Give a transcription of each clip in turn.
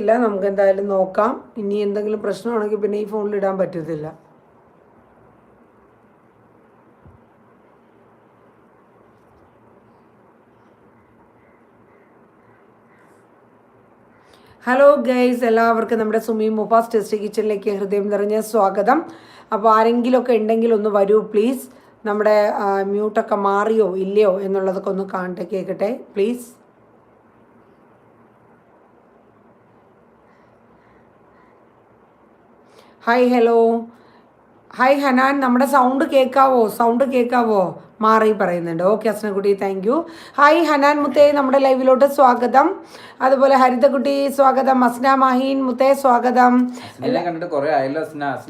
ഇല്ല നമുക്ക് എന്തായാലും നോക്കാം. ഇനി എന്തെങ്കിലും പ്രശ്നമാണെങ്കിൽ പിന്നെ ഈ ഫോണിൽ ഇടാൻ പറ്റത്തില്ല. ഹലോ ഗൈസ് എല്ലാവർക്കും നമ്മുടെ സുമി മുഫാസ് ടെസ്റ്റ് കിച്ചണിലേക്ക് ഹൃദയം നിറഞ്ഞ സ്വാഗതം. അപ്പോൾ ആരെങ്കിലുമൊക്കെ ഉണ്ടെങ്കിൽ ഒന്ന് വരൂ പ്ലീസ് നമ്മുടെ മ്യൂട്ടൊക്കെ മാറിയോ ഇല്ലയോ എന്നുള്ളതൊക്കെ ഒന്ന് കാണിട്ട് കേൾക്കട്ടെ please hi hello hi Hanan നമ്മുടെ സൗണ്ട് കേൾക്കാവോ? സൗണ്ട് കേൾക്കാവോ? മാറി പറയുന്നുണ്ട്. ഓക്കെ അസ്നക്കുട്ടി താങ്ക് യു ഹായ് ഹനാൻ മുത്തേ. നമ്മുടെ ലൈവിലോട്ട് സ്വാഗതം. അതുപോലെ ഹരിതക്കുട്ടി സ്വാഗതം. അസ്ന മാഹീൻ മുത്തേ സ്വാഗതം.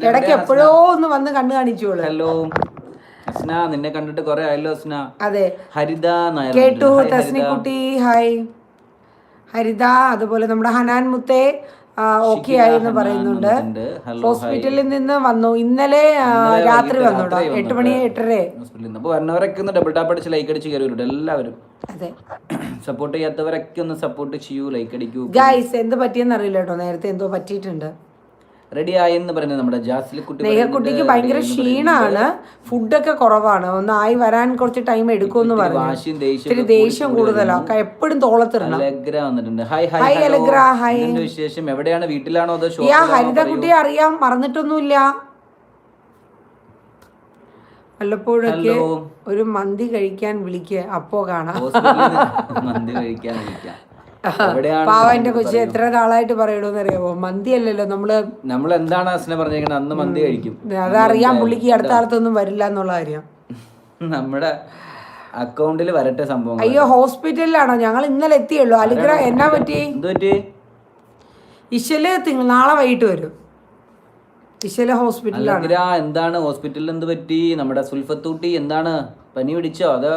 ഇടയ്ക്ക് എപ്പോഴോ ഒന്ന് വന്ന് കണ്ണു കാണിച്ചോളൂ. ഹലോ അസ്ന നിന്നെ കണ്ടിട്ട് കുറെ ആയല്ലോ അസ്ന. അതെ. ഹരിത കേട്ടു. തസ്നിക്കുട്ടി ഹായ് ഹരിത അതുപോലെ നമ്മുടെ ഹനാൻ മുത്തേ. ഓക്കെ ആയി എന്ന് പറയുന്നുണ്ട്. ഹോസ്പിറ്റലിൽ നിന്ന് വന്നു. ഇന്നലെ രാത്രി വന്നു എട്ട് മണി എട്ടര അപ്പോൾ വരുന്നവരൊക്കെ ഒന്ന് ഡബിൾ ടാപ്പ് അടിച്ച് ലൈക്ക് അടിച്ച് കയറി എല്ലാവരും. അതെ. സപ്പോർട്ട് ചെയ്യാത്തവരൊക്കെ ഒന്ന് സപ്പോർട്ട് ചെയ്യൂ ലൈക്ക് അടിക്കൂ. ഗൈസ് എന്ത് പറ്റിയെന്ന് അറിയില്ല കേട്ടോ. നേരത്തെ എന്തോ പറ്റിയിട്ടുണ്ട്. റെഡി ആയെന്ന് പറയുന്നത് നമ്മുടെ ജാസ്ലി കുട്ടി നെയ്യക്കുട്ടിക്ക് ഭയങ്കര ക്ഷീണാണ് ഫുഡൊക്കെ കുറവാണ്. ഒന്ന് ആയി വരാൻ കുറച്ച് ടൈം എടുക്കുമെന്ന് പറഞ്ഞു. ഇത്തിരി ദേഷ്യം കൂടുതലാണ് എപ്പോഴും വന്നിട്ടുണ്ട്. Hi Allegra, hi. വിശേഷം? എവിടെയാണ്? വീട്ടിലാണോ അതോ യാ ഹരിതക്കുട്ടിയെ അറിയാം. മറന്നിട്ടൊന്നുമില്ല. വല്ലപ്പോഴൊക്കെ ഒരു മന്തി കഴിക്കാൻ വിളിക്കുക അപ്പോ കാണാം. മന്തി കഴിക്കാൻ വിളിക്കാം. പാവന്റെ കൊച്ചി എത്ര നാളായിട്ട് പറയണോന്ന് അറിയാമോ മന്തി അല്ലല്ലോ നമ്മൾ നമ്മൾ എന്താണ് അസ്ന പറഞ്ഞേക്കുന്നത് അന്ന് മന്തി കഴിക്കും. അതറിയാൻ പുള്ളിക്ക് അടുത്ത കാലത്തൊന്നും വരില്ല എന്നുള്ള കാര്യം. നമ്മുടെ അക്കൗണ്ടിൽ വരട്ടെ സംഭവം അയ്യോ ഹോസ്പിറ്റലിലാണോ? ഞങ്ങൾ ഇന്നലെ എത്തിയുള്ളൂ. അലിഗ്ര എന്നാ പറ്റി? പറ്റി? ഇശൽ നാളെ വൈകിട്ട് വരും. ഇശൽ ഹോസ്പിറ്റലിലാണ്. എന്താണ്? ഹോസ്പിറ്റലിൽ എന്ത് പറ്റി? നമ്മുടെ സുൽഫത്തൂട്ടി എന്താണ്? പനി പിടിച്ചോ? അതോ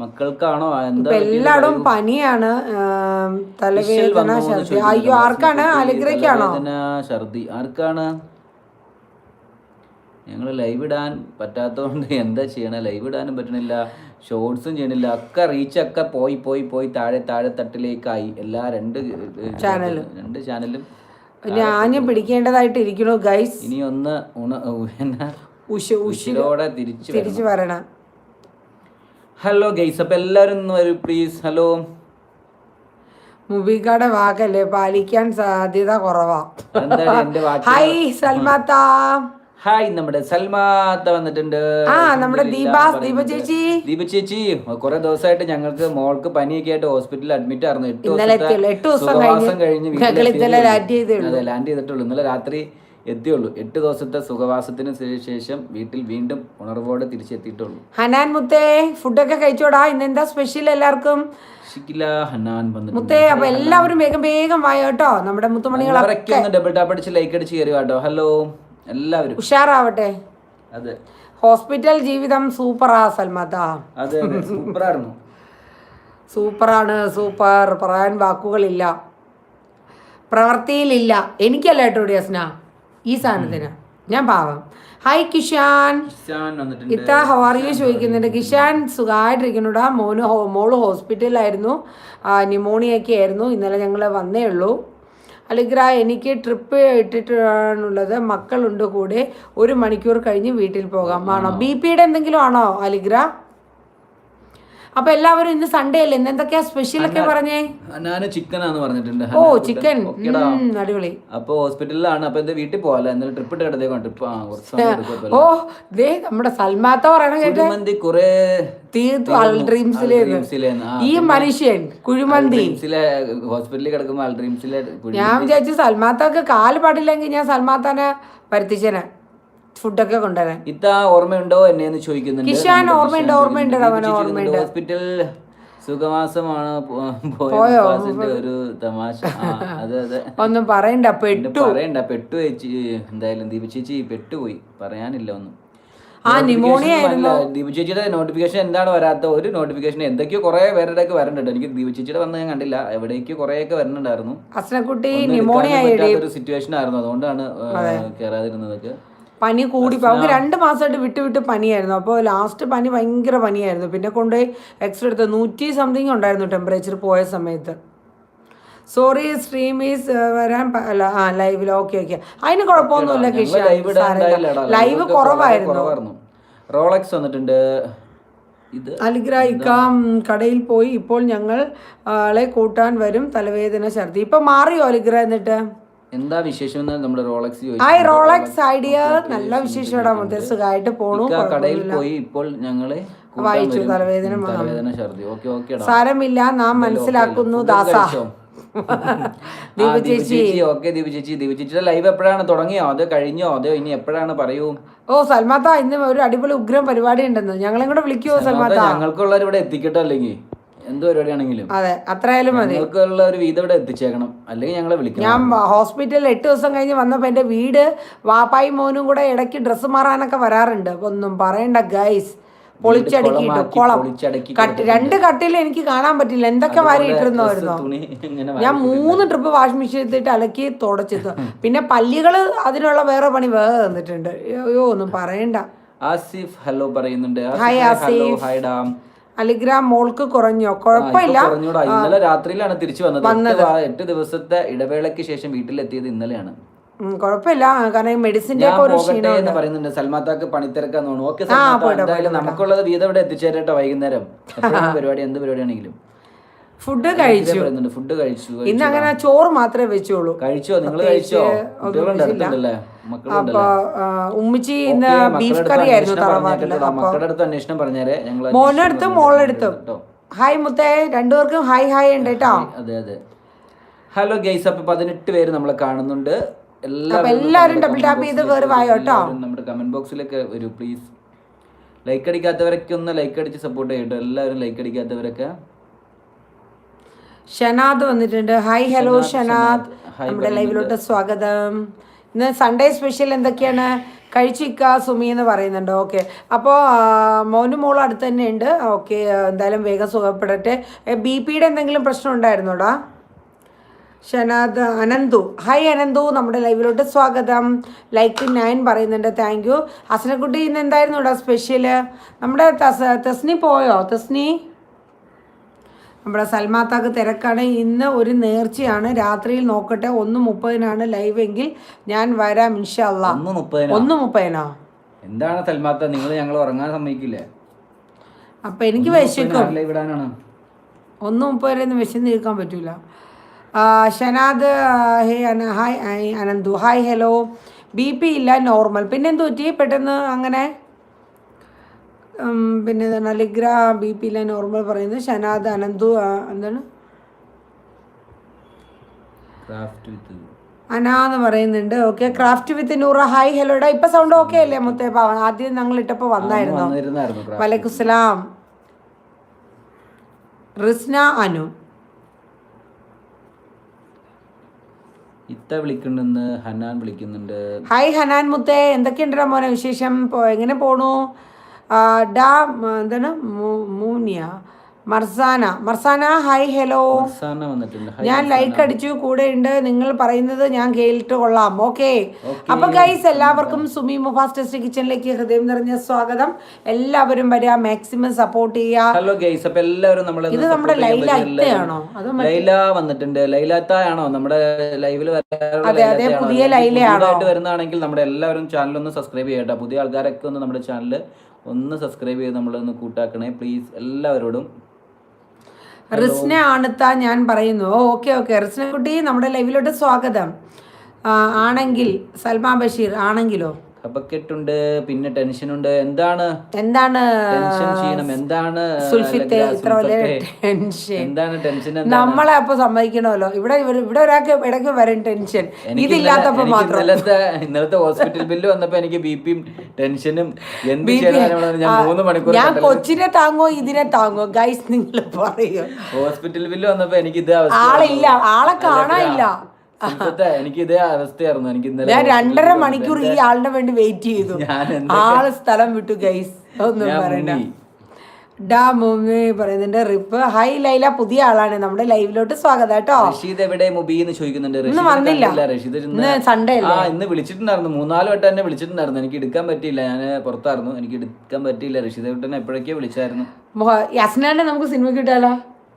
മക്കൾക്കാണോ? എന്താ ഇപ്പൊ എല്ലായിടവും പനിയാണ് തലവേദന ഛർദി. അയ്യോ ആർക്കാണ്? അലിഗ്രയ്ക്കാണോ ഛർദി. ആർക്കാണ്? ഞങ്ങൾ ലൈവ് ഇടാൻ പറ്റാത്തതുകൊണ്ട് എന്താ ചെയ്യണേ? ലൈവ് ഇടാനും പറ്റണില്ല. ഷോർട്സും ചെയ്യണില്ല. ഒക്കെ റീച്ച് ഒക്കെ പോയി പോയി പോയി താഴെ താഴെ തട്ടിലേക്കായി. എല്ലാ രണ്ട് ചാനലും. രണ്ട് ചാനലും. ഞാനും പിടിക്കേണ്ടതായിട്ട് ഇരിക്കണു ഗൈസ്. ഇനി ഒന്ന് ഉണ തിരിച്ചു വരണം. ഹലോ ഗൈസ് അപ്പൊ എല്ലാവരും ഒന്ന് വരൂ പ്ലീസ് ഹലോ മുബിക്കയുടെ വാക്കല്ലേ? പാലിക്കാൻ സാധ്യത കുറവാ. ഹായ് സൽമാത്ത. ഹായ് നമ്മുടെ സൽമാത്ത വന്നിട്ടുണ്ട്. ആ നമ്മുടെ ദീപാസ് ദീപ ചേച്ചി. ദീപ ചേച്ചി കുറെ ദിവസമായിട്ട് ഞങ്ങൾക്ക് മോൾക്ക് പനിയൊക്കെ ആയിട്ട് ഹോസ്പിറ്റലിൽ അഡ്മിറ്റ് ആയിരുന്നു. എട്ട് ദിവസം കഴിഞ്ഞ് ലാൻഡ് ചെയ്തിട്ടുള്ളൂ. ഇന്നലെ രാത്രി എത്തിയുള്ളൂ. എട്ട് ദിവസത്തെ സുഖവാസത്തിന് ശേഷം വീട്ടിൽ വീണ്ടും ഉണർവോടെ തിരിച്ചെത്തിയിട്ടുള്ളൂ. ഹനാൻ മുത്തേ ഫുഡൊക്കെ കഴിച്ചോടാ. ഇന്ന് എന്താ സ്പെഷ്യൽ എല്ലാവർക്കും മുത്തേ അപ്പൊ എല്ലാവരും വേഗം വേഗം വായോട്ടോ നമ്മുടെ അവരൊക്കെ ഡബിൾ ടാപ്പ് അടിച്ച് ലൈക്ക് അടിച്ച് കയറി കേട്ടോ. ഹലോ എല്ലാവരും. ഉഷാറാവട്ടെ. അതെ. ഹോസ്പിറ്റൽ ജീവിതം സൂപ്പറാ സൽമാത്ത അതെ അതെ. സൂപ്പറായിരുന്നു. സൂപ്പറാണ് സൂപ്പർ. പറയാൻ വാക്കുകളില്ല. പ്രവൃത്തിയിലില്ല എനിക്കല്ല കേട്ടോ ഡിയസ്ന. ഈ സാധനത്തിന്. ഞാൻ പാവം. ഹായ് കിഷാൻ. ഇത്ത ഹവാറിയോ ചോദിക്കുന്നുണ്ട്. കിഷാൻ സുഖമായിട്ടിരിക്കുന്നുടാ മോന് മോൾ ഹോസ്പിറ്റലിലായിരുന്നു. ന്യൂമോണിയൊക്കെ ആയിരുന്നു. ഇന്നലെ ഞങ്ങൾ വന്നേ ഉള്ളൂ. അലിഗ്ര എനിക്ക് ട്രിപ്പ് ഇട്ടിട്ടാണുള്ളത് മക്കളുണ്ട് കൂടെ. ഒരു മണിക്കൂർ കഴിഞ്ഞ് വീട്ടിൽ പോകാം. ആണോ? ബി പിയുടെ എന്തെങ്കിലും ആണോ അലിഗ്ര? അപ്പൊ എല്ലാവരും ഇന്ന് സൺഡേ അല്ലേ? ഇന്ന് എന്തൊക്കെയാ സ്പെഷ്യൽ ഒക്കെ പറഞ്ഞേ? ഞാൻ ചിക്കനാന്ന് പറഞ്ഞിട്ടുണ്ട്. ഓ ചിക്കൻ. അടിപൊളി. അപ്പൊ ഹോസ്പിറ്റലിലാണ് അപ്പൊ എന്താ വീട്ടിൽ പോവാല്ലോ? എന്നാലും ട്രിപ്പ് ഇട്ട് കിടത്തേക്കാണ് ട്രിപ്പ് ഓ ദേ നമ്മുടെ സൽമാത്ത പറയണ കേട്ടി കൊറേ ഈ മനുഷ്യൻ കുഴിമന്തി. ഹോസ്പിറ്റലിൽ ഞാൻ വിചാരിച്ചു സൽമാത്തൊക്കെ കാൽ പാടില്ലെങ്കിൽ ഞാൻ സൽമാത്താനെ വരുത്തിച്ചേനെ. ഫുഡൊക്കെ കൊണ്ടുവരാൻ. ഇത്ത ഓർമ്മയുണ്ടോ എന്നെ എന്ന് ചോദിക്കുന്നുണ്ട്. കിഷാൻ ഓർമ്മയുണ്ട്, ഓർമ്മയുണ്ട്, അവന് ഓർമ്മയുണ്ട്. ഹോസ്പിറ്റൽ സുഖമാസമാണ് പോ- പോയ ഒരു തമാശ. ആ, അതെ അതെ. ഒന്നും പറയണ്ട പിന്നെ പെട്ടു. പറയണ്ട പെട്ടു ചേച്ചി. എന്തായാലും ദീപ ചേച്ചി പെട്ടുപോയി. പറയാനില്ല ഒന്നും. ആ നിമോണിയ ആയിരുന്നു. ദീപ ചേച്ചിയുടെ നോട്ടിഫിക്കേഷൻ എന്താണ് വരാത്ത? ഒരു നോട്ടിഫിക്കേഷൻ എന്തൊക്കെയോ കുറെ പേരുടെ ഒക്കെ വരണുണ്ട് എനിക്ക് ദീപ ചേച്ചിയുടെ വന്ന് ഞാൻ കണ്ടില്ല. എവിടേക്കോ കുറെ ഒക്കെ വരണുണ്ടായിരുന്നു അസ്നക്കുട്ടി നിമോണിയ ഒരു സിറ്റുവേഷൻ ആയിരുന്നു. അതുകൊണ്ടാണ് കയറാതിരുന്നതൊക്കെ പനി കൂടി അവർക്ക് രണ്ട് മാസമായിട്ട് വിട്ട് വിട്ട് പനിയായിരുന്നു. അപ്പോൾ ലാസ്റ്റ് പനി ഭയങ്കര പനിയായിരുന്നു. പിന്നെ കൊണ്ടുപോയി എക്സ്റേ എടുത്ത് നൂറ്റി സംതിങ് ഉണ്ടായിരുന്നു ടെമ്പറേച്ചർ പോയ സമയത്ത്. സോറി സ്ട്രീം ഈസ് വരാൻ അല്ല ആ ലൈവിൽ ഓക്കെ ഓക്കെ അതിന് കുഴപ്പമൊന്നുമില്ല കിഷ. ലൈവ് കുറവായിരുന്നു. റോളക്സ് വന്നിട്ടുണ്ട്. ഇത് അലിഗ്ര കടയിൽ പോയി. ഇപ്പോൾ ഞങ്ങൾ ആളെ കൂട്ടാൻ വരും. തലവേദന ഛർദി. ഇപ്പൊ മാറിയോ അലിഗ്ര എന്നിട്ട്? എന്താ വിശേഷം എന്നാൽ നമ്മുടെ റോളക്സ് ഹായ് റോളക്സ് ഐഡിയ. നല്ല വിശേഷമാണ് മുത്തേ സുഖമായിട്ട് പോണു. കടയിൽ പോയി ഇപ്പോൾ ഞങ്ങൾ വായിച്ചു, തലവേദന തലവേദന ഛർദി. ഓക്കെ ഓക്കെ സാരമില്ല നാം മനസ്സിലാക്കുന്നു ദാസ. ദീപ ചേച്ചി. ഓക്കെ ദീപ ചേച്ചി. ദീപ ചേച്ചിയുടെ ലൈവ് എപ്പോഴാണ്? തുടങ്ങിയോ? അത് കഴിഞ്ഞോ? അതോ ഇനി എപ്പോഴാണ്? പറയൂ. ഓ സൽമാത്ത ഇന്ന് ഒരു അടിപൊളി ഉഗ്രം പരിപാടി ഉണ്ടെന്ന് ഞങ്ങളെ കൂടെ വിളിക്കുവോ സൽമാത്ത ഞങ്ങൾക്കുള്ളവർ ഇവിടെ എത്തിക്കട്ടോ അല്ലെങ്കിൽ. എന്ത് പരിപാടിയാണെങ്കിലും അതെ അത്രയായാലും മതി. ഞങ്ങൾക്കുള്ള ഒരു വീതം ഇവിടെ എത്തിച്ചേക്കണം. അല്ലെങ്കിൽ ഞങ്ങളെ വിളിക്കണം. ഞാൻ ഹോസ്പിറ്റലിൽ എട്ട് ദിവസം കഴിഞ്ഞ് വന്നപ്പോൾ എന്റെ വീട് വാപ്പായും മോനും കൂടെ ഇടയ്ക്ക് ഡ്രസ്സ് മാറാനൊക്കെ വരാറുണ്ട്. ഒന്നും പറയണ്ട ഗൈസ് പൊളിച്ചടുക്കിയിട്ട് കുളം. രണ്ട് കട്ടിൽ എനിക്ക് കാണാൻ പറ്റില്ല. എന്തൊക്കെ വാരി ഇട്ടിരുന്നോ ഞാൻ മൂന്ന് ട്രിപ്പ് വാഷിംഗ് മെഷീൻ എടുത്തിട്ട് അലക്കി തുടച്ചിരുന്നു പിന്നെ പല്ലികൾ അതിനുള്ള വേറെ പണി വേറെ തന്നിട്ടുണ്ട്. അയ്യോ ഒന്നും പറയണ്ട. ആസിഫ് ഹലോ പറയുന്നുണ്ട്. ഹായ് ആസിഫ്. ഹായ് ഡാം. അലിഗ്രാം മോൾക്ക് കുറഞ്ഞോ? കുഴപ്പമില്ല. ഇന്നലെ രാത്രിയിലാണ് തിരിച്ചു വന്നത്. എട്ട് ദിവസത്തെ ഇടവേളയ്ക്ക് ശേഷം വീട്ടിലെത്തിയത് ഇന്നലെയാണ്. കുഴപ്പമില്ല. കാരണം മെഡിസിന്റെ ഒക്കെ ഒരു ക്ഷീണം പറയുന്നുണ്ട്. സൽമാത്താക്ക് പണിത്തിരക്കാന്ന് തോന്നുന്നു. ഓക്കെ നമുക്കുള്ളത് വീതം ഇവിടെ എത്തിച്ചേരട്ടെ വൈകുന്നേരം? പരിപാടി? എന്ത് പരിപാടിയാണെങ്കിലും. ഫുഡ് കഴിച്ചു. ഫുഡ് കഴിച്ചു ഇന്ന് അങ്ങനെ ചോറ് മാത്രമേ വെച്ചുള്ളൂ. കഴിച്ചോ? നിങ്ങൾ കഴിച്ചോ? അപ്പൊ ഉമ്മിച്ചി ഇന്ന് ബീഫ് കറി ആയിരുന്നു തറവാട്ടിൽ. മക്കളുടെ അടുത്ത് അന്വേഷണം പറഞ്ഞേരെ. ഞങ്ങൾ മോനടുത്തും മോളെടുത്തും ഹായ് മുത്തേ. രണ്ടുപേർക്കും ഹായ് ഹായ് ഉണ്ട് കേട്ടോ. അതെ അതെ. ഹലോ ഗൈസ് അപ്പൊ പതിനെട്ട് പേര് നമ്മളെ കാണുന്നുണ്ട്. എല്ലാവരും ഡബിൾ ടാപ്പ് ചെയ്ത് കയറി വായോ കേട്ടോ. നമ്മുടെ കമന്റ് ബോക്സിലേക്ക് വരൂ പ്ലീസ് ലൈക്ക് അടിക്കാത്തവരൊക്കെ ഒന്ന് ലൈക്ക് അടിച്ച് സപ്പോർട്ട് ചെയ്യട്ടോ. എല്ലാവരും ലൈക്ക് അടിക്കാത്തവരൊക്കെ ഷനാദ് വന്നിട്ടുണ്ട്. ഹായ് ഹലോ ഷനാദ് നമ്മുടെ ലൈവിലോട്ട് സ്വാഗതം. ഇന്ന് സൺഡേ സ്പെഷ്യൽ എന്തൊക്കെയാണ്? കഴിച്ചിക്ക സുമി എന്ന് പറയുന്നുണ്ട്. ഓക്കെ അപ്പോൾ മോനും മോളും അടുത്ത് തന്നെ ഉണ്ട് ഓക്കെ എന്തായാലും വേഗം സുഖപ്പെടട്ടെ. ബി പിയുടെ എന്തെങ്കിലും പ്രശ്നം ഉണ്ടായിരുന്നോടാ? ഷനാദ് അനന്തു. ഹായ് അനന്തു. നമ്മുടെ ലൈവിലോട്ട് സ്വാഗതം. ലൈക്ക് നയൻ പറയുന്നുണ്ട്. താങ്ക് യു അസനക്കുട്ടി ഇന്ന് എന്തായിരുന്നു ഇവിടെ സ്പെഷ്യൽ നമ്മുടെ തസ് തസ്നി പോയോ? തസ്നി? നമ്മുടെ സൽമാത്താക്ക് തിരക്കാണ്. ഇന്ന് ഒരു നേർച്ചയാണ്. രാത്രിയിൽ നോക്കട്ടെ ഒന്ന് മുപ്പതിനാണ് ലൈവ് എങ്കിൽ ഞാൻ വരാം ഇൻഷല്ല ഒന്ന് മുപ്പതിനാ? ഒന്ന് മുപ്പതിനോ? എന്താണ് സൽമാത്ത നിങ്ങൾ ഞങ്ങൾ ഉറങ്ങാൻ സമ്മതിക്കില്ലേ? അപ്പം എനിക്ക് വിശക്കും. ലൈവ് ഇടാനാണ്. ഒന്ന് വിശന്ന് ഇരിക്കാൻ പറ്റൂല. Shanad hey Ana hi Ananthu. Hi hello. B P ഇല്ല നോർമൽ. പിന്നെന്തു പറ്റി? പെട്ടെന്ന് അങ്ങനെ? പിന്നെ എന്താണ് അലിഗ്ര ബി പി ഇല്ല നോർമൽ പറയുന്നത് ഷനാദ് അനന്തു എന്താണ്? അന എന്ന് പറയുന്നുണ്ട്. Okay craft with Noora. Hi ഹലോടാ ഇപ്പൊ സൗണ്ട് ഓക്കെ അല്ലേ മുത്തേ പാവൻ ആദ്യം ഞങ്ങൾ ഇട്ടപ്പോ വന്നായിരുന്നു? craft. റിസ്ന അനു. ഇത്ത വിളിക്കുന്നുണ്ട് ഹനാൻ വിളിക്കുന്നുണ്ട്. ഹായ് ഹനാൻ മുത്തേ. എന്തൊക്കെയുണ്ടോ മോനെ വിശേഷം? എങ്ങനെ പോണു? ഡാ എന്താണ്? മൂനിയ. മർസാന. മർസാന ഹായ് ഹലോ ഞാൻ ലൈക്ക് അടിച്ചു കൂടെ ഉണ്ട് നിങ്ങൾ പറയുന്നത് ഞാൻ കേട്ടിട്ട് കൊള്ളാം. ഓക്കെ അപ്പൊ ഗൈസ് എല്ലാവർക്കും സുമി മുഫാസ് ടെസ്റ്റ് കിച്ചണിലേക്ക് ഹൃദയം നിറഞ്ഞ സ്വാഗതം. എല്ലാവരും വരിക മാക്സിമം സപ്പോർട്ട് ചെയ്യുക ഹലോ ഗൈസ് അപ്പൊ എല്ലാവരും നമ്മളെ ഇത് നമ്മുടെ ലൈല ഇത്തയാണോ അത് ലൈല വന്നിട്ടുണ്ട്. ലൈലാത്തായാണോ നമ്മുടെ ലൈവിൽ അതെ, അതെ, പുതിയ ലൈലയാണോ? വരുന്നതാണെങ്കിൽ നമ്മുടെ എല്ലാവരും ചാനൽ ഒന്ന് സബ്സ്ക്രൈബ് ചെയ്യട്ടെ. പുതിയ ആൾക്കാരൊക്കെ ഒന്ന് നമ്മുടെ ചാനൽ ഒന്ന് സബ്സ്ക്രൈബ് ചെയ്ത് നമ്മളൊന്ന് കൂട്ടാക്കണേ. പ്ലീസ് എല്ലാവരോടും റിസ്ന ആണുത്ത ഞാൻ പറയുന്നു. Okay okay. റിസ്ന കുട്ടി നമ്മുടെ ലൈവിലോട്ട് സ്വാഗതം. ആണെങ്കിൽ സൽമാ ബഷീർ ആണെങ്കിലോ? കപക്കെട്ടുണ്ട് പിന്നെ ടെൻഷൻ ഉണ്ട് എന്താണ്? എന്താണ്? ടെൻഷൻ ചെയ്യണം എന്താണ്? എന്താണ് ടെൻഷൻ നമ്മളെ അപ്പൊ സമ്മതിക്കണമല്ലോ. ഇവിടെ ഇവിടെ ഒരാൾക്ക് ഇടയ്ക്ക് വരും ടെൻഷൻ. ഇതില്ലാത്തപ്പോ മാത്രം. ഇന്നലത്തെ ഇന്നലത്തെ ഹോസ്പിറ്റൽ ബില്ല് വന്നപ്പോ എനിക്ക് ബി പിയും ടെൻഷനും എന്ത് ഞാൻ മൂന്ന് മണിക്കൂർ ഞാൻ കൊച്ചിനെ താങ്ങോ ഇതിനെ താങ്ങോ ഗൈസ് നിങ്ങൾ പറയൂ. ഹോസ്പിറ്റൽ ബില്ല് വന്നപ്പോ എനിക്ക് ഇത് ആളില്ല. ആളെ കാണാനില്ല. എനിക്ക് ഇതേ അവസ്ഥയായിരുന്നു. എനിക്ക് ഇന്നലെ ഞാൻ രണ്ടര മണിക്കൂർ ഈ ആളുടെ വേണ്ടി വെയിറ്റ് ചെയ്തു. ആൾ സ്ഥലം വിട്ടു ഗൈസ് ഒന്നും പറയണ്ട. ഡാ മുമ്മി പറയുന്നുണ്ട് റിപ്പ്. ഹൈ ലൈല പുതിയ ആളാണ്. നമ്മുടെ ലൈവിലോട്ട് സ്വാഗതം കേട്ടോ. റഷീദ് എവിടെ? മുബി എന്ന് ചോദിക്കുന്നുണ്ട് റഷീദ് വന്നില്ല. റഷീദ് ഇന്ന് Sunday ആ ഇന്ന് വിളിച്ചിട്ടുണ്ടായിരുന്നു. മൂന്നാൽ വട്ടം എന്നെ വിളിച്ചിട്ടുണ്ടായിരുന്നു. എനിക്ക് എടുക്കാൻ പറ്റിയില്ല. ഞാൻ പുറത്തായിരുന്നു. എനിക്ക് എടുക്കാൻ പറ്റിയില്ല. റഷീദ് ഏട്ടനെ എപ്പോഴൊക്കെയോ വിളിച്ചായിരുന്നു. യസ്നാനെ നമുക്ക് സിനിമ കിട്ടാലോ?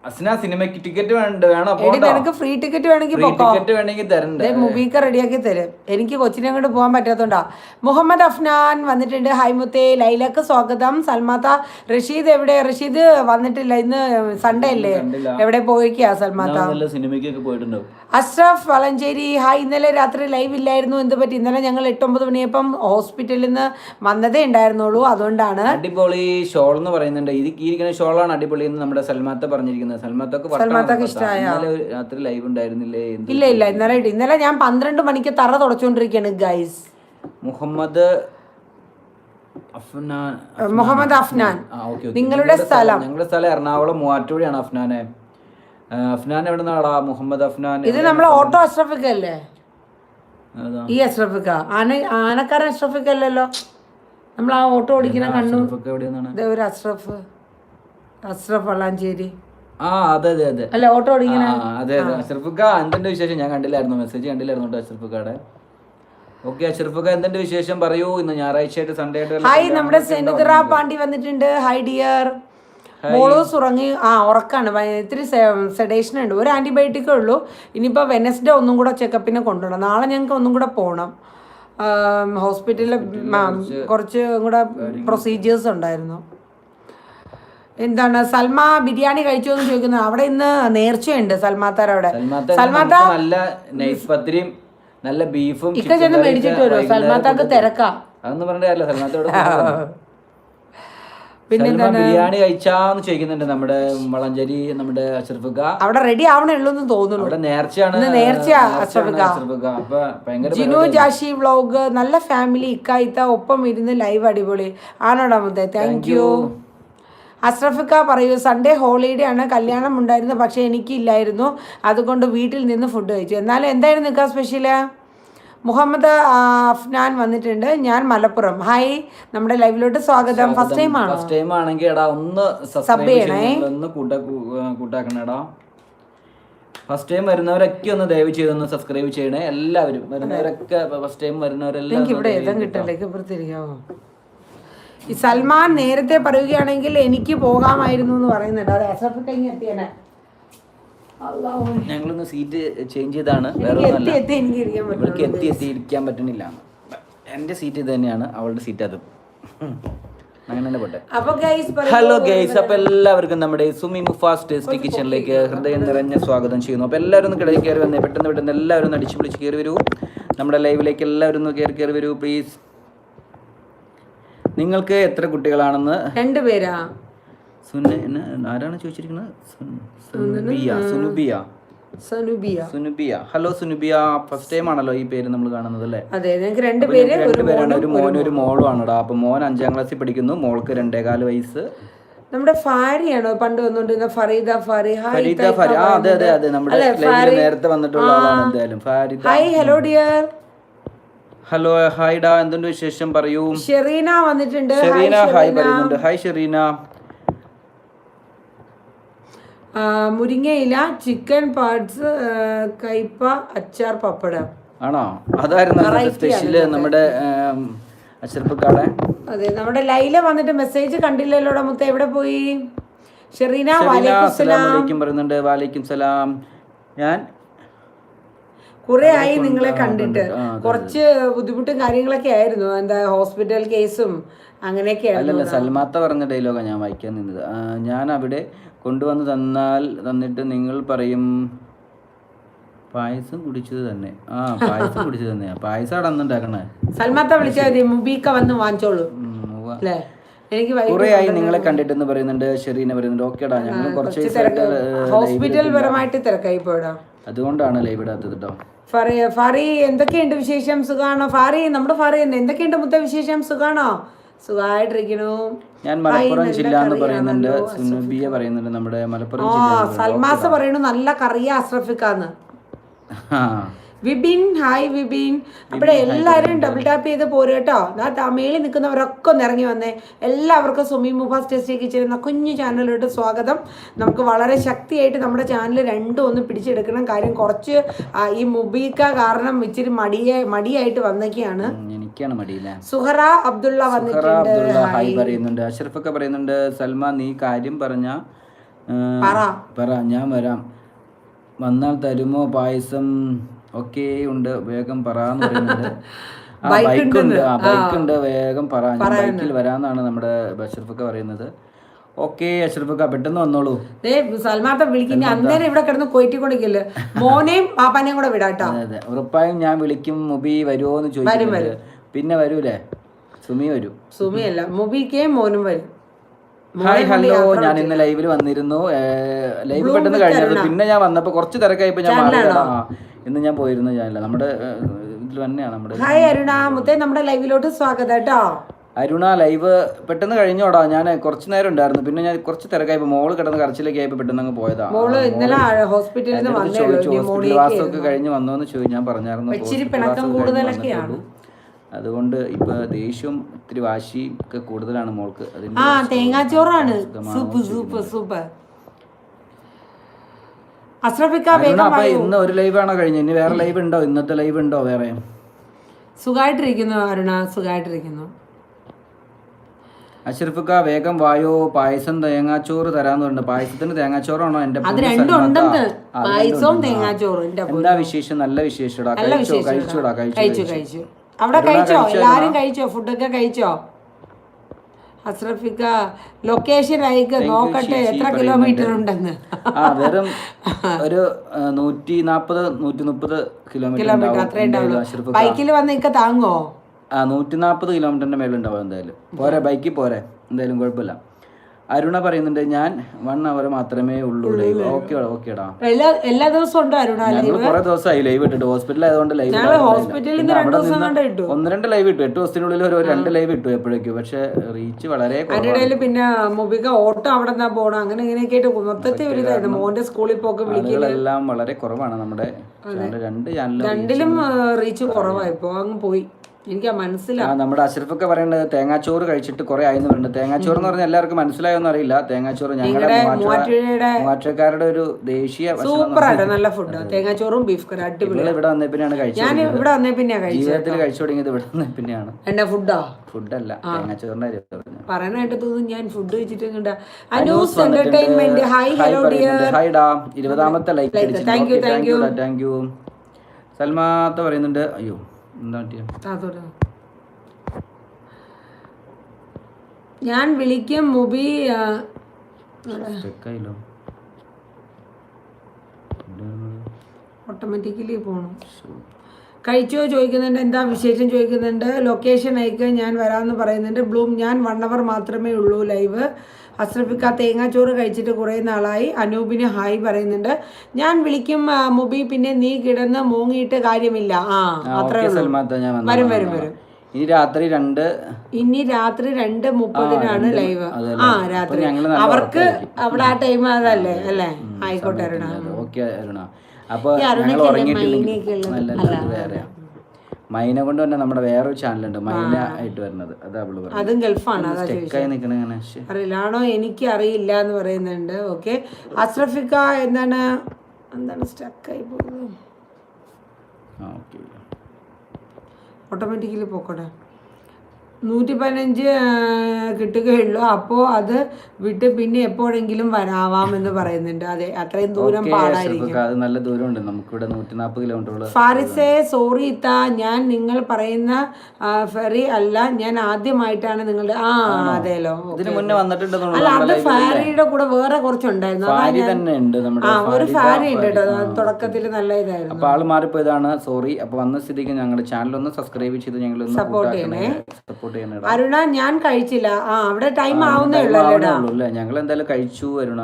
അസ്ന സിനിമയ്ക്ക് ടിക്കറ്റ് വേണ്ട വേണോ? നിനക്ക് ഫ്രീ ടിക്കറ്റ് വേണമെങ്കിൽ ടിക്കറ്റ് വേണമെങ്കിൽ തരണ്ടേ. മുബീക്ക റെഡിയാക്കി തരും. എനിക്ക് കൊച്ചിനെ അങ്ങോട്ട് പോകാൻ പറ്റാത്തോണ്ടാ. മുഹമ്മദ് അഫ്നാൻ വന്നിട്ടുണ്ട്. ഹൈമുത്തെ ലൈലക്ക് സ്വാഗതം. സൽമാത്ത റഷീദ് എവിടെ? റഷീദ് വന്നിട്ടില്ല. ഇന്ന് സൺഡേ അല്ലേ? എവിടെ പോയിക്കാ സൽമാത്ത? സിനിമയ്ക്കൊക്കെ അഷ്റഫ് വളഞ്ചേരി. ഹായ് ഇന്നലെ രാത്രി ലൈവ് ഇല്ലായിരുന്നു. എന്ത് പറ്റി ഇന്നലെ ഞങ്ങൾ എട്ടൊമ്പത് മണിയപ്പം ഹോസ്പിറ്റലിൽ നിന്ന് വന്നതേ ഉണ്ടായിരുന്നുള്ളൂ അതുകൊണ്ടാണ് അടിപൊളി ഷോൾ എന്ന് പറയുന്നുണ്ട്. ഇത് ഇരിക്കുന്ന ഷോളാണ് അടിപൊളി എന്ന് നമ്മുടെ സൽമാത്ത പറഞ്ഞിരിക്കുന്നത്. സൽമാത്തൊക്കെ സൽമാത്തക്ക് സൽമാത്തക്ക് ഇഷ്ടമായ രാത്രി ലൈവ് ഉണ്ടായിരുന്നില്ലേ? ഇല്ല ഇല്ല. ഇന്നലെ ഇന്നലെ ഞാൻ പന്ത്രണ്ട് മണിക്ക് തറ തുടച്ചുകൊണ്ടിരിക്കുകയാണ് ഗൈസ് മുഹമ്മദ് മുഹമ്മദ് അഫ്നാൻ. നിങ്ങളുടെ സ്ഥലം ഞങ്ങളുടെ സ്ഥലം എറണാകുളം മൂവാറ്റുപുഴയാണ് അഫ്നാനെ. അഫ്നാൻ എവിടെ നിന്നാടാ മുഹമ്മദ് അഫ്നാൻ ഇത് നമ്മളെ ഓട്ടോ അഷ്റഫിക്ക അല്ലേ ഈ അഷ്റഫിക്ക. ആന ആനക്കാരൻ അഷ്റഫിക്ക അല്ലല്ലോ നമ്മൾ ആ ഓട്ടോ ഓടിക്കുന്ന കണ്ണു ഒരു അഷ്റഫ്. അഷ്റഫ് വളാഞ്ചേരി ആ അതെ അതെ അതെ. അല്ല ഓട്ടോ ആ, അതെ അതെ. അഷറഫുക്ക എന്തിന്റെ വിശേഷം? ഞാൻ കണ്ടില്ലായിരുന്നു. മെസ്സേജ് കണ്ടില്ലായിരുന്നു കേട്ടോ ഓക്കെ അഷറഫുക്ക എന്തിന്റെ വിശേഷം? പറയൂ. ഇന്ന് ഞായറാഴ്ച ആയിട്ട് സൺഡേ ആയിട്ട് ഹായ് നമ്മുടെ? സെനുദ്ര പാണ്ഡി വന്നിട്ടുണ്ട്. ഹൈ ഡിയർ മോളോസ് ഉറങ്ങി ആ ഉറക്കാണ്. ഇത്തിരി സെഡേഷൻ ഉണ്ട്. ഒരു ആന്റിബയോട്ടിക്കേ ഉള്ളൂ. ഇനിയിപ്പോൾ വെനസ്ഡേ ഒന്നും കൂടെ ചെക്കപ്പിന് കൊണ്ടുപോകണം നാളെ ഞങ്ങൾക്ക് ഒന്നും കൂടെ പോകണം ഹോസ്പിറ്റലിൽ കുറച്ച് കൂടെ പ്രൊസീജിയേഴ്സ് ഉണ്ടായിരുന്നു. എന്താണ് സൽമ ബിരിയാണി കഴിച്ചോ എന്ന് ചോദിക്കുന്നത്. അവിടെ ഇന്ന് നേർച്ചയുണ്ട് സൽമാത്താർ അവിടെ. സൽമാത്ത നല്ല നൈസ് പത്തിരിയും നല്ല ബീഫും ഇക്ക ചെന്ന് മേടിച്ചിട്ട് വരുമോ സൽമാത്താക്ക് തിരക്കാ. അതൊന്നും പറഞ്ഞ കാര്യമില്ല. സൽമാത്ത ഇവിടെ പിന്നെ ബിരിയാണി കഴിച്ചാന്ന് ചോദിക്കുന്നുണ്ട് നമ്മുടെ വളഞ്ചേരി നമ്മുടെ അഷറഫുക്ക അവിടെ റെഡി ആവണേ ഉള്ളൂ എന്ന് തോന്നുന്നു. അവിടെ നേർച്ചയാണ്. നേർച്ചയാ അപ്പൊ ജിനു ജാഷി വ്ളോഗ് നല്ല ഫാമിലി ഇക്കായിത്ത ഒപ്പം ഇരുന്ന് ലൈവ് അടിപൊളി. ആണോടാ മുത്തേ? താങ്ക് യു അഷ്റഫിക്ക പറയൂ സൺഡേ ഹോളിഡേ ആണ് കല്യാണം ഉണ്ടായിരുന്നു പക്ഷേ എനിക്കില്ലായിരുന്നു. അതുകൊണ്ട് വീട്ടിൽ നിന്ന് ഫുഡ് കഴിച്ചു. എന്നാലും എന്തായിരുന്നു നിൽക്കുക സ്പെഷ്യൽ മുഹമ്മദ് അഫ്നാൻ വന്നിട്ടുണ്ട്. ഞാൻ മലപ്പുറം. ഹായ് നമ്മുടെ ലൈവിലോട്ട് സ്വാഗതം. ഫസ്റ്റ് ടൈം ആണ്? ഫസ്റ്റ് ടൈം ആണെങ്കിൽ എടാ ഒന്ന് സബ്സ്ക്രൈബ് ചെയ്യണേ. ഒന്ന് കൂട്ട കൂട്ടാക്കണേടാ. ഫസ്റ്റ് ടൈം വരുന്നവരൊക്കെ ഒന്ന് ദയവ് ചെയ്തൊന്ന് സബ്സ്ക്രൈബ് ചെയ്യണേ. എല്ലാവരും വരുന്നവരൊക്കെ ഫസ്റ്റ് ടൈം വരുന്നവരെല്ലാം ഇവിടെ ഏതാ കിട്ടണ്ടേ? ഇപ്പുറത്തിരിക്കാവോ? ഇപ്പുറത്തിരിക്കാമോ ഈ സൽമാൻ നേരത്തെ പറയുകയാണെങ്കിൽ എനിക്ക് പോകാമായിരുന്നു എന്ന് പറയുന്നുണ്ട്. അത് അസഫിക്ക ഇങ്ങനെ എത്തിയനെ. അല്ലാഹു. ഞങ്ങളൊന്ന് സീറ്റ് ചേഞ്ച് ചെയ്താണ് ഇവൾക്ക് എത്തി എത്തി ഇരിക്കാൻ പറ്റണില്ല എന്റെ സീറ്റ് ഇത് തന്നെയാണ്. അവളുടെ സീറ്റ് അതും. ഹലോ ഗൈസ് അപ്പൊ എല്ലാവർക്കും നമ്മുടെ സുമി മുഫാസ് ടേസ്റ്റി കിച്ചണിലേക്ക് ഹൃദയം നിറഞ്ഞ സ്വാഗതം ചെയ്യുന്നു. അപ്പൊ എല്ലാവരും ഒന്ന് കിടയിൽ കയറി വന്നേ. പെട്ടെന്ന് പെട്ടെന്ന് എല്ലാവരും ഒന്ന് അടിച്ചു പിടിച്ച് കയറി വരൂ. നമ്മുടെ ലൈവിലേക്ക് എല്ലാവരും ഒന്ന് കയറി കയറി വരൂ. പ്ലീസ് നിങ്ങൾക്ക് എത്ര കുട്ടികളാണെന്ന്? രണ്ടുപേരാ സുന എന്ന- ആരാണ് ചോദിച്ചിരിക്കുന്നത്? Sunubiya Sunubiya. Sanubiya. Sunubiya. Hello Sunubiya. First time ആണല്ലോ ഈ പേര് നമ്മൾ കാണുന്നത് അല്ലേ? അതെ ഞങ്ങൾക്ക് രണ്ടുപേര് രണ്ടുപേരാണ് ഒരു മോനും ഒരു മോളും. ആണോടാ. അപ്പൊ മോൻ അഞ്ചാം ക്ലാസ്സിൽ പഠിക്കുന്നു. മോൾക്ക് രണ്ടേകാൽ വയസ്സ്. നമ്മുടെ ഫാരിയാണോ? പണ്ട് വന്നോണ്ടിരുന്ന ഫറീദ ഫാരി. ഫരീദ ഫരി അതെ അതെ അതെ. നമ്മുടെ നേരത്തെ വന്നിട്ടുള്ള ആളാണ് എന്തായാലും. Farida. Hi hello dear hello hi ഡാ. എന്തുണ്ട് വിശേഷം? പറയൂ. ഷെറീന വന്നിട്ടുണ്ട്. ഷെറീന ഹായ് പറയുന്നുണ്ട്. ഹായ് ഷെറീന. മുരിങ്ങയില ചിക്കൻ പാർട്സ് കൈപ്പ അച്ചാർ പപ്പടം. ആണോ? അതായിരുന്നു സ്പെഷ്യൽ നമ്മുടെ അച്ചർപ്പക്കാടെ അതെ നമ്മുടെ ലൈല വന്നിട്ട് മെസ്സേജ് കണ്ടില്ലല്ലോ മുത്ത. എവിടെ പോയി? ഷെറീന വാലേക്കും പറയുന്നുണ്ട്. വാലേക്കും സലാം. ഞാൻ കുറെ ആയി നിങ്ങളെ കണ്ടിട്ട്. കുറച്ച് ബുദ്ധിമുട്ടും കാര്യങ്ങളൊക്കെ ആയിരുന്നു. എന്താ ഹോസ്പിറ്റൽ കേസും അങ്ങനെയൊക്കെ അല്ലല്ല സൽമാത്ത പറഞ്ഞ ഡയലോഗാണ് ഞാൻ വായിക്കാൻ നിന്നത്. ഞാൻ അവിടെ കൊണ്ടുവന്ന് തന്നാൽ തന്നിട്ട് നിങ്ങൾ പറയും പായസം കുടിച്ചത് തന്നെ. ആ പായസം കുടിച്ചത് തന്നെ പായസം അവിടെ അന്ന് ഉണ്ടാക്കണേ. സൽമാത്ത വിളിച്ചാൽ മതി. മുബീക്ക വന്ന് വാങ്ങിച്ചോളൂ. അല്ലേ? എനിക്ക് വൈ- കുറെ ആയി നിങ്ങളെ കണ്ടിട്ടെന്ന് പറയുന്നുണ്ട് ഷെറീന പറയുന്നുണ്ട്. ഓക്കേടാ ഞങ്ങൾ കുറച്ച് ഹോസ്പിറ്റൽ പരമായിട്ട് തിരക്കായി പോയടാ അതുകൊണ്ടാണ് ലൈവ് ഇടാത്തത് കേട്ടോ ഫറി ഫാറി എന്തൊക്കെയുണ്ട് വിശേഷം? സുഖാണോ? ഫാറി നമ്മുടെ ഫാറി എന്തൊക്കെയുണ്ട് മുത്ത വിശേഷം? സുഖാണോ? സുഖമായിട്ടിരിക്കണു ഞാൻ മലപ്പുറം ജില്ല എന്ന് പറയുന്നുണ്ട്. സുനുബിയ പറയുന്നുണ്ട് നമ്മുടെ മലപ്പുറം സൽമാസ് പറയണു നല്ല കറിയ അഷ്റഫിക്കാന്ന് ആ. വിപിൻ ഹായ് വിപിൻ. അവിടെ എല്ലാവരും ഡബിൾ ടാപ്പ് ചെയ്ത് പോരും കേട്ടോ. ആ തമിഴിൽ നിൽക്കുന്നവരൊക്കെ ഒന്ന് ഇറങ്ങി വന്നേ. എല്ലാവർക്കും സുമി മുഫാസ് ടെസ്റ്റ് കിച്ചിരുന്ന കുഞ്ഞു ചാനലിലോട്ട് സ്വാഗതം. നമുക്ക് വളരെ ശക്തിയായിട്ട് നമ്മുടെ ചാനൽ രണ്ടും ഒന്ന് പിടിച്ചെടുക്കണം. കാര്യം കുറച്ച് ഈ മുബീക്ക കാരണം ഇച്ചിരി മടിയെ മടിയായിട്ട് വന്നൊക്കെയാണ്. ഉം, എനിക്കാണ് മടിയില്ല? സുഹറ അബ്ദുള്ള വന്നിട്ടുണ്ട്. ഹായ് പറയുന്നുണ്ട്. അഷ്റഫൊക്കെ പറയുന്നുണ്ട് സൽമാൻ നീ കാര്യം പറഞ്ഞ പറ ഞാൻ വരാം. വന്നാൽ തരുമോ പായസം? ഒക്കെ ഉണ്ട് വേഗം പറ എന്ന് പറയുന്നുണ്ട് ആ ബൈക്ക് ഉണ്ട് ആ ബൈക്ക് ഉണ്ട് വേഗം പറ. ഞാൻ ബൈക്കിൽ വരാന്നാണ് നമ്മുടെ അഷ്റഫൊക്കെ പറയുന്നത്. ഓക്കെ അഷ്റഫൊക്കെ പെട്ടെന്ന് വന്നോളൂ. ദേ സൽമാർത്ത വിളിക്കുന്ന അന്നേരം ഇവിടെ കിടന്ന് കൊയിറ്റിക്കൊണ്ടിരിക്കൽ മോനെയും പാപ്പാനെയും കൂടെ വിടാട്ടോ അതെ ഉറപ്പായും ഞാൻ വിളിക്കും മുബി വരുമോ എന്ന് പിന്നെ വരൂലേ? സുമി വരും. സുമിയല്ല മുബിക്കേം മോനും വരും. ഹായ് ഹലോ ഞാൻ ഇന്ന് ലൈവിൽ വന്നിരുന്നു. ലൈവ് പെട്ടെന്ന് കഴിഞ്ഞത്. പിന്നെ ഞാൻ വന്നപ്പോ കുറച്ച് തിരക്കായപ്പോ ഞാൻ മാറിയതാ. ആ, ഇന്ന് ഞാൻ പോയിരുന്ന ഞാനില്ല. നമ്മുടെ ഇതിൽ തന്നെയാണ് നമ്മുടെ ഹായ് അരുണ. മുത്തേ നമ്മുടെ ലൈവിലോട്ട് സ്വാഗതം കേട്ടോ. അരുണ ലൈവ് പെട്ടെന്ന് കഴിഞ്ഞോടാ. ഞാൻ കുറച്ച് നേരം ഉണ്ടായിരുന്നു. പിന്നെ ഞാൻ കുറച്ച് തിരക്കായപ്പോ മോൾ കിടന്ന് കറച്ചിലേക്ക് ആയപ്പോ പെട്ടെന്ന് അങ്ങ് പോയതാ. മോൾ ഇന്നലെ ഹോസ്പിറ്റലിൽ ചോദിച്ചു ഹോസ്പിറ്റൽ വാസമൊക്കെ കഴിഞ്ഞ് വന്നോന്ന് ചോദിച്ചു. ഞാൻ പറഞ്ഞായിരുന്നു അതുകൊണ്ട് ഇപ്പൊ ദേഷ്യവും ഇത്തിരി വാശിയും ഒക്കെ കൂടുതലാണ് മോൾക്ക്. തേങ്ങാച്ചോറാണ്. Soup soup soup. അസ്രഫിക്ക വേഗം ഇന്ന് ഒരു ലൈവ് ആണോ കഴിഞ്ഞു ഇനി വേറെ ലൈവ് ഉണ്ടോ? ഇന്നത്തെ ലൈവ് ഉണ്ടോ വേറെ? സുഖമായിട്ടിരിക്കുന്നു അരുണ. സുഖമായിട്ടിരിക്കുന്നു അഷ്റഫിക്ക വേഗം വായോ. പായസം തേങ്ങാച്ചോറ് തരാന്നുണ്ട് പായസത്തിന് തേങ്ങാച്ചോറാണോ എന്റെ പായസവും. തേങ്ങാച്ചോറും എന്താ വിശേഷം? നല്ല വിശേഷം കഴിച്ചോടാ കഴിച്ചു കഴിച്ചു കഴിച്ചു. അവിടെ കഴിച്ചോ? എല്ലാരും കഴിച്ചോ? ഫുഡൊക്കെ കഴിച്ചോ? അസ്രഫിക്ക ലൊക്കേഷൻ അയക്ക് നോക്കട്ടെ എത്ര കിലോമീറ്റർ ഉണ്ടെന്ന്. ആ വെറും ഒരു നൂറ്റി നാപ്പത് നൂറ്റി മുപ്പത് കിലോമീറ്റർ കിലോമീറ്റർ അത്രേ ഉണ്ടാവുള്ളൂ. ബൈക്കിൽ വന്ന് ഇക്ക താങ്ങോ? ആ നൂറ്റി നാപ്പത് കിലോമീറ്ററിന്റെ മേലുണ്ടാവും എന്തായാലും. പോരെ ബൈക്കിൽ പോരെ. എന്തായാലും കുഴപ്പമില്ല. അരുണ പറയുന്നുണ്ട് ഞാൻ വൺ അവർ മാത്രമേ ഉള്ളൂ ലൈവ് ഓക്കെ ഓക്കേടാ എല്ലാ എല്ലാ ദിവസവും ഉണ്ട് അരുണ ഞങ്ങൾ കുറെ ദിവസമായി ലൈവ് ഇട്ടിട്ട്. ഹോസ്പിറ്റലിൽ ആയതുകൊണ്ട് ലൈവ് ഹോസ്പിറ്റലിൽ ഒന്ന് രണ്ട് ലൈവ് ഇട്ടു. എട്ട് ദിവസത്തിനുള്ളിൽ ഒരു രണ്ട് ലൈവ് ഇട്ടു എപ്പോഴേക്കും. പക്ഷെ റീച്ച് വളരെ ഇടയിൽ പിന്നെ മുബിക ഓട്ടോ അവിടെ നിന്നാ പോണം. അങ്ങനെ ഇങ്ങനെയൊക്കെ ആയിട്ട് മൊത്തത്തിൽ ഒരു ഇതായിരുന്നു. മോന്റെ സ്കൂളിൽ പോക്ക് വളരെ കുറവാണ് നമ്മുടെ രണ്ട് ചാനലും രണ്ടിലും റീച്ച് കുറവായി ഇപ്പൊ അങ്ങ് പോയി. എനിക്ക് മനസ്സിലാവും നമ്മുടെ അഷ്റഫൊക്കെ പറയുന്നത് തേങ്ങാച്ചോറ് കഴിച്ചിട്ട് കുറെ ആയെന്ന് പറയുന്നത് തേങ്ങാച്ചോറ് എന്ന് പറഞ്ഞാൽ എല്ലാവർക്കും മനസ്സിലായോന്ന് അറിയില്ല. തേങ്ങാച്ചോറ് ഞങ്ങളുടെ മൂവാറ്റുകാരുടെ ഒരു ദേശീയ സൂപ്പർ സൂപ്പറായിട്ട് നല്ല ഫുഡ് തേങ്ങാച്ചോറും ബീഫ് കറി അടിപൊളി. ഇവിടെ വന്നേ പിന്നെയാണ് കഴിച്ചത് ഞാൻ ഇവിടെ വന്നേ പിന്നെയാ കഴിച്ചത് ജീവിതത്തിൽ കഴിച്ചു തുടങ്ങിയത് ഇവിടെ വന്നേ പിന്നെയാണ്. എന്റെ ഫുഡാ ഫുഡല്ല തേങ്ങാച്ചോറിന്റെ പറയാനായിട്ട് തോന്നുന്നു ഞാൻ ഫുഡ് കഴിച്ചിട്ട് കണ്ട Anoos entertainment hi hello dear hi ഡാ. ഇരുപതാമത്തെ ലൈക്ക്. താങ്ക് യു സൽമാത്ത പറയുന്നുണ്ട്. അയ്യോ. എന്താ പറ്റിയ? ഞാൻ വിളിക്കും മുബി ഓട്ടോമാറ്റിക്കലി പോകണം കഴിച്ചോ ചോദിക്കുന്നുണ്ട് എന്താ വിശേഷം ചോദിക്കുന്നുണ്ട്. ലൊക്കേഷൻ അയക്കാൻ ഞാൻ വരാമെന്ന് പറയുന്നുണ്ട്. ബ്ലൂം ഞാൻ വൺ അവർ മാത്രമേ ഉള്ളൂ ലൈവ് അസ്രഫിക്ക തേങ്ങാച്ചോറ് കഴിച്ചിട്ട് കുറേ നാളായി. അനൂപിന് ഹായ് പറയുന്നുണ്ട്. ഞാൻ വിളിക്കും മുബി പിന്നെ നീ കിടന്ന് മൂങ്ങിയിട്ട് കാര്യമില്ല. ആ അത്രേ വരും വരും. വരും. ഇനി രാത്രി രണ്ട് ഇനി രാത്രി രണ്ട് മുപ്പതിനാണ് ലൈവ്. ആ രാത്രി. അവർക്ക്. അവിടെ ആ ടൈം അതല്ലേ അല്ലേ? ആയിക്കോട്ടെ അരുണ. ഓക്കെ അരുണ. അപ്പൊ ഞങ്ങൾ ഉറങ്ങിയിട്ടില്ലെങ്കിൽ മൈന കൊണ്ട് തന്നെ നമ്മുടെ വേറൊരു ചാനലുണ്ട് മൈന ആയിട്ട് വരുന്നത്. അതാ അവൾ അതും ഗൾഫാണ് അറിയില്ലാണോ സ്റ്റെക്കായി അങ്ങനെ എനിക്ക് അറിയില്ല എന്ന് പറയുന്നുണ്ട്. ഓക്കെ അസ്രഫിക്ക എന്താണ്? എന്താണ് സ്റ്റക്കായി പോകുന്നത് ഓട്ടോമാറ്റിക്കലി പോക്കോട്ടെ നൂറ്റി പതിനഞ്ച് കിട്ടുകയുള്ളു. അപ്പോൾ അത് വിട്ട് പിന്നെ എപ്പോഴെങ്കിലും വരാവാം എന്ന് പറയുന്നുണ്ട്. അതെ അത്രയും ദൂരം പാടായിരിക്കും. നല്ല ദൂരമുണ്ട്. നമുക്കിവിടെ നൂറ്റി നാൽപ്പത് കിലോമീറ്റർ ഫാരിസേ സോറി താ ഞാൻ നിങ്ങൾ പറയുന്ന ഫെറി അല്ല ഞാൻ ആദ്യമായിട്ടാണ് നിങ്ങളുടെ ആ അതെല്ലോ ഇതിന് മുന്നേ വന്നിട്ടുണ്ട് അല്ല അത് ഫാരിയുടെ കൂടെ വേറെ കുറച്ചുണ്ടായിരുന്നു. ആ ഒരു ഫാരി ഉണ്ട് കേട്ടോ. തുടക്കത്തിൽ നല്ല ഇതായിരുന്നു. അപ്പൊ ആൾ മാറിപ്പോയതാണ്. സോറി. അപ്പൊ വന്ന സ്ഥിതിക്ക് ഞങ്ങളുടെ ചാനൽ ഒന്ന് സബ്സ്ക്രൈബ് ചെയ്ത് ഞങ്ങൾ സപ്പോർട്ട് ചെയ്യണേ. സപ്പോർട്ട് ചെയ്യണേ അരുണ ഞാൻ കഴിച്ചില്ല. ആ അവിടെ ടൈം ആവുന്നേ ഉള്ളൂ അല്ലേ? ഞങ്ങൾ എന്തായാലും കഴിച്ചു അരുണ.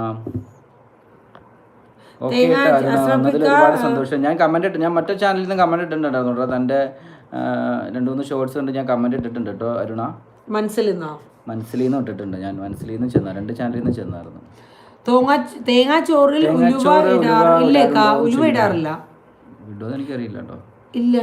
ഒരുപാട് സന്തോഷം. ഞാൻ കമന്റ് ഇട്ട് ഞാൻ മറ്റേ ചാനലിൽ നിന്ന് കമന്റ് ഇട്ടിട്ടുണ്ടായിരുന്നു കേട്ടോ. തന്റെ രണ്ടു മൂന്ന് ഷോർട്സ് ഉണ്ട് ഞാൻ കമന്റ് ഇട്ടിട്ടുണ്ട് കേട്ടോ അരുണ. മനസ്സിലിന്നോ? മനസ്സിലിന്ന് ഇട്ടിട്ടുണ്ട് ഞാൻ. മനസ്സിലിന്ന് ചെന്ന രണ്ട് ചാനലിൽ നിന്ന് ചെന്നായിരുന്നു തേങ്ങാ തേങ്ങാച്ചോറിൽ ഉലുവ ഇടാറില്ല ഇടാറ് ഉലുവ. ഇടാറില്ല? വിടുമോ എനിക്കറിയില്ല കേട്ടോ. ഇല്ല.